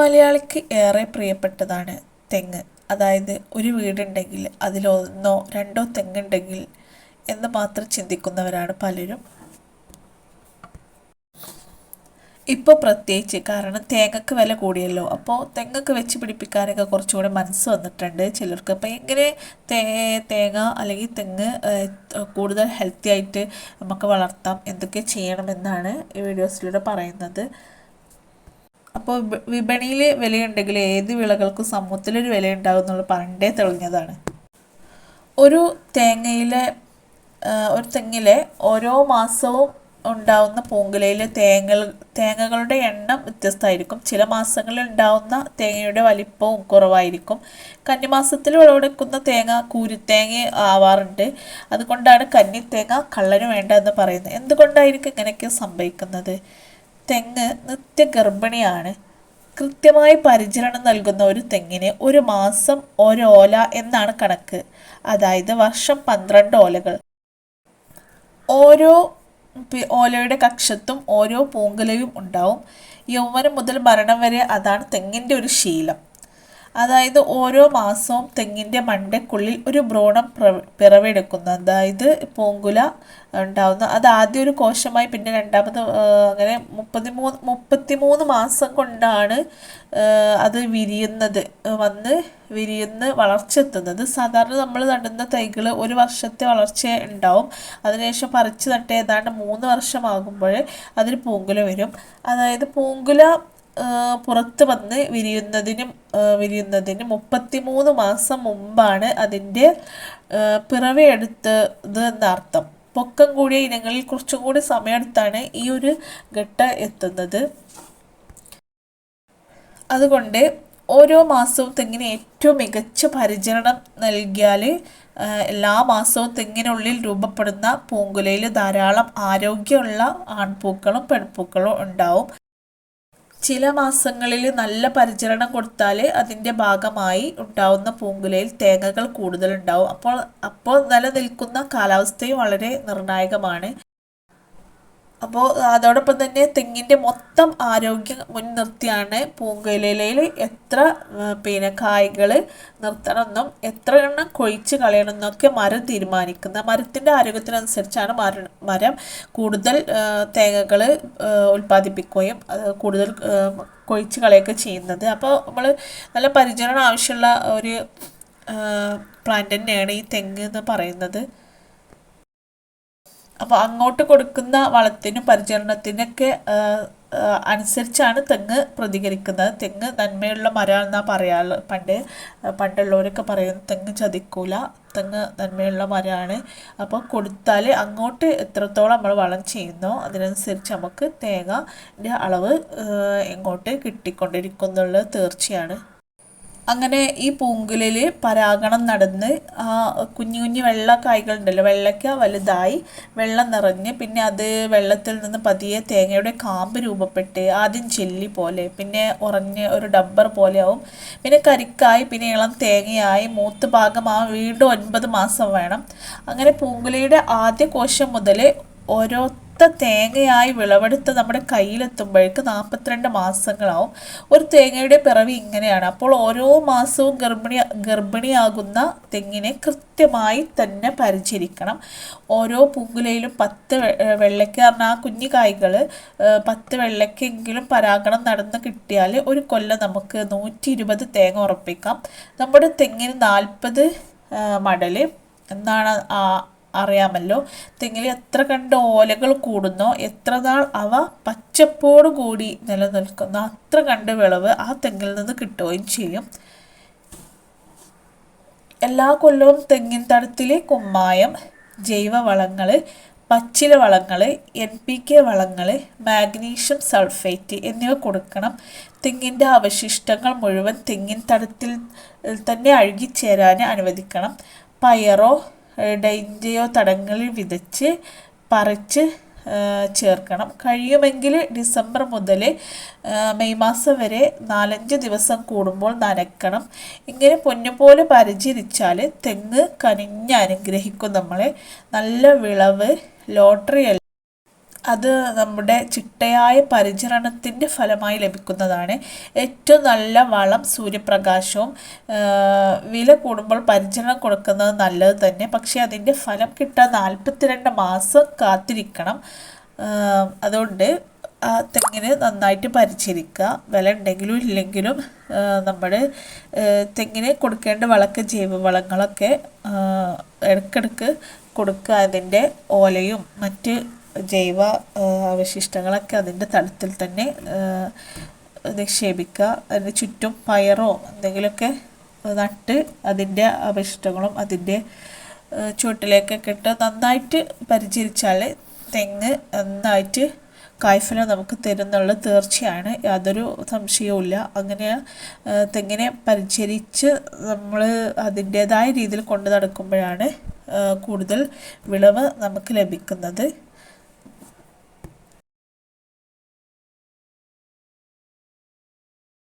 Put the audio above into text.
മലയാളിക്ക് ഏറെ പ്രിയപ്പെട്ടതാണ് തെങ്ങ്. അതായത് ഒരു വീടുണ്ടെങ്കിൽ അതിലൊന്നോ രണ്ടോ തെങ്ങുണ്ടെങ്കിൽ എന്ന് മാത്രം ചിന്തിക്കുന്നവരാണ് പലരും. ഇപ്പോൾ പ്രത്യേകിച്ച് കാരണം തേങ്ങക്ക് വില കൂടിയല്ലോ. അപ്പോൾ തെങ്ങൊക്കെ വെച്ച് പിടിപ്പിക്കാനൊക്കെ കുറച്ചുകൂടെ മനസ്സ് വന്നിട്ടുണ്ട് ചിലർക്ക്. അപ്പോൾ എങ്ങനെ തേ തേങ്ങ അല്ലെങ്കിൽ തെങ്ങ് കൂടുതൽ ഹെൽത്തി ആയിട്ട് നമുക്ക് വളർത്താം എന്തൊക്കെ ചെയ്യണമെന്നാണ് ഈ വീഡിയോസിലൂടെ പറയുന്നത്. അപ്പോൾ വിപണിയിൽ വിലയുണ്ടെങ്കിൽ ഏത് വിളകൾക്കും സമൂഹത്തിലൊരു വില ഉണ്ടാകും എന്നുള്ളത് പണ്ടേ തെളിഞ്ഞതാണ്. ഒരു തേങ്ങയിലെ ഒരു തെങ്ങിലെ ഓരോ മാസവും ഉണ്ടാവുന്ന പൂങ്കുലയിലെ തേങ്ങ തേങ്ങകളുടെ എണ്ണം വ്യത്യസ്തമായിരിക്കും. ചില മാസങ്ങളിൽ ഉണ്ടാവുന്ന തേങ്ങയുടെ വലിപ്പവും കുറവായിരിക്കും. കന്നിമാസത്തിൽ വിളവെടുക്കുന്ന തേങ്ങ കൂരിത്തേങ്ങ ആവാറുണ്ട്. അതുകൊണ്ടാണ് കന്നിത്തേങ്ങ കള്ളന് വേണ്ട എന്ന് പറയുന്നത്. എന്തുകൊണ്ടായിരിക്കും ഇങ്ങനെയൊക്കെ സംഭവിക്കുന്നത്? തെങ്ങ് നിത്യഗർഭിണിയാണ്. കൃത്യമായി പരിചരണം നൽകുന്ന ഒരു തെങ്ങിന് ഒരു മാസം ഒരോല എന്നാണ് കണക്ക്. അതായത് വർഷം പന്ത്രണ്ട് ഓലകൾ. ഓരോ ഓലയുടെ കക്ഷത്തും ഓരോ പൂങ്കലയും ഉണ്ടാവും. യൗവനം മുതൽ മരണം വരെ അതാണ് തെങ്ങിന്റെ ഒരു ശീലം. അതായത് ഓരോ മാസവും തെങ്ങിന്റെ മണ്ടയ്ക്കുള്ളിൽ ഒരു ഭ്രൂണം പിറവെടുക്കുന്നു. അതായത് പൂങ്കുല ഉണ്ടാവുന്ന. അത് ആദ്യം ഒരു കോശമായി പിന്നെ രണ്ടാമത് അങ്ങനെ മുപ്പത്തി മൂന്ന് മുപ്പത്തി മൂന്ന് മാസം കൊണ്ടാണ് അത് വിരിയുന്നത് വന്ന് വിരിയുന്ന വളർച്ച എത്തുന്നത്. സാധാരണ നമ്മൾ നടുന്ന തൈകൾ ഒരു വർഷത്തെ വളർച്ച ഉണ്ടാവും. അതിനുശേഷം പറിച്ചു നട്ട് ഏതാണ്ട് മൂന്ന് വർഷമാകുമ്പോൾ അതിന് പൂങ്കുല വരും. അതായത് പൂങ്കുല പുറത്ത് വന്ന് വിരിയുന്നതിനും വിരിയുന്നതിന് മുപ്പത്തിമൂന്ന് മാസം മുമ്പാണ് അതിന്റെ പിറവിയെടുത്തത് എന്നർത്ഥം. പൊക്കം കൂടിയ ഇനങ്ങളിൽ കുറച്ചും കൂടി സമയമെടുത്താണ് ഈ ഒരു ഘട്ട എത്തുന്നത്. അതുകൊണ്ട് ഓരോ മാസവും തെങ്ങിന് ഏറ്റവും മികച്ച പരിചരണം നൽകിയാൽ എല്ലാ മാസവും തെങ്ങിനുള്ളിൽ രൂപപ്പെടുന്ന പൂങ്കുലയിൽ ധാരാളം ആരോഗ്യമുള്ള ആൺപൂക്കളും പെൺപൂക്കളും ഉണ്ടാവും. ചില മാസങ്ങളിൽ നല്ല പരിചരണം കൊടുത്താൽ അതിന്റെ ഭാഗമായി ഉണ്ടാവുന്ന പൂങ്കുലയിൽ തേങ്ങകൾ കൂടുതലുണ്ടാവും. അപ്പോൾ അപ്പോൾ നിലനിൽക്കുന്ന കാലാവസ്ഥയും വളരെ നിർണായകമാണ്. അപ്പോൾ അതോടൊപ്പം തന്നെ തെങ്ങിന്റെ മൊത്തം ആരോഗ്യം മുൻനിർത്തിയാണ് പൂങ്കുലയിൽ എത്ര പിന്നെ കായ്കൾ നിർത്തണമെന്നും എത്ര എണ്ണം കൊഴിച്ച് കളയണമെന്നൊക്കെ മരം തീരുമാനിക്കുന്നത്. മരത്തിന്റെ ആരോഗ്യത്തിനനുസരിച്ചാണ് മരം മരം കൂടുതൽ തേങ്ങകൾ ഉൽപ്പാദിപ്പിക്കുകയും കൂടുതൽ കൊഴിച്ച് കളയൊക്കെ ചെയ്യുന്നത്. അപ്പോൾ നമ്മൾ നല്ല പരിചരണം ആവശ്യമുള്ള ഒരു പ്ലാന്റ് തന്നെയാണ് ഈ തെങ്ങ് എന്ന് പറയുന്നത്. അപ്പോൾ അങ്ങോട്ട് കൊടുക്കുന്ന വളത്തിനും പരിചരണത്തിനൊക്കെ അനുസരിച്ചാണ് തെങ്ങ് പ്രതികരിക്കുന്നത്. തെങ്ങ് നന്മയുള്ള മരമാണെന്നാണ് പറയാറ്. പണ്ട് പണ്ടുള്ളവരൊക്കെ പറയുന്നത് തെങ്ങ് ചതിക്കൂല തെങ്ങ് നന്മയുള്ള മരമാണ്. അപ്പോൾ കൊടുത്താൽ അങ്ങോട്ട് എത്രത്തോളം നമ്മൾ വളം ചെയ്യുന്നോ അതിനനുസരിച്ച് നമുക്ക് തേങ്ങ അളവ് ഇങ്ങോട്ട് കിട്ടിക്കൊണ്ടിരിക്കുന്നുള്ളത് തീർച്ചയാണ്. അങ്ങനെ ഈ പൂങ്കുലിൽ പരാഗണം നടന്ന് ആ കുഞ്ഞു കുഞ്ഞു വെള്ള കായ്കളുണ്ടല്ലോ വെള്ളയ്ക്ക വലുതായി വെള്ളം നിറഞ്ഞ് പിന്നെ അത് വെള്ളത്തിൽ നിന്ന് പതിയെ തേങ്ങയുടെ കാമ്പ് രൂപപ്പെട്ട് ആദ്യം ചെല്ലി പോലെ പിന്നെ ഉറഞ്ഞ് ഒരു ഡബ്ബർ പോലെ ആവും. പിന്നെ കരിക്കായി പിന്നെ ഇളം തേങ്ങയായി മൂത്ത് ഭാഗമാവും വീണ്ടും ഒൻപത് മാസം വേണം. അങ്ങനെ പൂങ്കുലയുടെ ആദ്യ കോശം മുതൽ ഓരോ ഒത്ത തേങ്ങയായി വിളവെടുത്ത് നമ്മുടെ കയ്യിലെത്തുമ്പോഴേക്ക് നാൽപ്പത്തിരണ്ട് മാസങ്ങളാവും. ഒരു തേങ്ങയുടെ പിറവി ഇങ്ങനെയാണ്. അപ്പോൾ ഓരോ മാസവും ഗർഭിണി ഗർഭിണിയാകുന്ന തെങ്ങിനെ കൃത്യമായി തന്നെ പരിചരിക്കണം. ഓരോ പൂങ്കുലയിലും പത്ത് വെള്ളയ്ക്ക പറഞ്ഞാൽ ആ കുഞ്ഞു കായ്കൾ പത്ത് വെള്ളയ്ക്കെങ്കിലും പരാഗണം നടന്ന് കിട്ടിയാൽ ഒരു കൊല്ലം നമുക്ക് നൂറ്റി ഇരുപത് തേങ്ങ ഉറപ്പിക്കാം. നമ്മുടെ തെങ്ങിന് നാൽപ്പത് മടൽ എന്നാണ് അറിയാമല്ലോ. തെങ്ങിൽ എത്ര കണ്ട് ഓലകൾ കൂടുന്നോ എത്ര നാൾ അവ പച്ചപ്പോടു കൂടി നിലനിൽക്കുന്ന അത്ര കണ്ട് വിളവ് ആ തെങ്ങിൽ നിന്ന് കിട്ടുകയും ചെയ്യും. എല്ലാ കൊല്ലവും തെങ്ങിൻ തടത്തിലെ കുമ്മായം ജൈവവളങ്ങൾ പച്ചില വളങ്ങൾ എൻ പി കെ വളങ്ങൾ മാഗ്നീഷ്യം സൾഫേറ്റ് എന്നിവ കൊടുക്കണം. തെങ്ങിന്റെ അവശിഷ്ടങ്ങൾ മുഴുവൻ തെങ്ങിൻ തടത്തിൽ തന്നെ അഴുകിച്ചേരാൻ അനുവദിക്കണം. പയറോ ഡൈന്റയോ തടങ്ങളിൽ വിതച്ച് പറിച്ച് ചേർക്കണം. കഴിയുമെങ്കിൽ ഡിസംബർ മുതൽ മെയ് മാസം വരെ നാലഞ്ച് ദിവസം കൂടുമ്പോൾ നനയ്ക്കണം ഇങ്ങനെ പൊന്നുപോലെ പരിചരിച്ചാൽ തെങ്ങ് കനിഞ്ഞ് അനുഗ്രഹിക്കും നമ്മളെ. നല്ല വിളവ് ലോട്ടറി അത് നമ്മുടെ ചിട്ടയായ പരിചരണത്തിന്റെ ഫലമായി ലഭിക്കുന്നതാണ്. ഏറ്റവും നല്ല വളം സൂര്യപ്രകാശവും വില കൂടുമ്പോൾ പരിചരണം കൊടുക്കുന്നത് നല്ലത് തന്നെ. പക്ഷേ അതിന്റെ ഫലം കിട്ടാൻ നാൽപ്പത്തിരണ്ട് മാസം കാത്തിരിക്കണം. അതുകൊണ്ട് ആ തെങ്ങിന് നന്നായിട്ട് പരിചരിക്കുക. വില ഉണ്ടെങ്കിലും ഇല്ലെങ്കിലും നമ്മൾ തെങ്ങിന് കൊടുക്കേണ്ട വളക്ക് ജൈവവളങ്ങളൊക്കെ ഇടയ്ക്കിടയ്ക്ക് കൊടുക്കുക. അതിന്റെ ഓലയും മറ്റ് ജൈവ അവശിഷ്ടങ്ങളൊക്കെ അതിന്റെ തടത്തിൽ തന്നെ നിക്ഷേപിക്കുക. അതിന് ചുറ്റും പയറോ എന്തെങ്കിലുമൊക്കെ നട്ട് അതിന്റെ അവശിഷ്ടങ്ങളും അതിന്റെ ചുവട്ടിലേക്കൊക്കെ ഇട്ട് നന്നായിട്ട് പരിചരിച്ചാൽ തെങ്ങ് നന്നായിട്ട് കായ്ഫലം നമുക്ക് തരുന്നുള്ള തീർച്ചയാണ്. യാതൊരു സംശയവുമില്ല. അങ്ങനെ തെങ്ങിനെ പരിചരിച്ച് നമ്മൾ അതിന്റേതായ രീതിയിൽ കൊണ്ടു നടക്കുമ്പോഴാണ് കൂടുതൽ വിളവ് നമുക്ക് ലഭിക്കുന്നത്.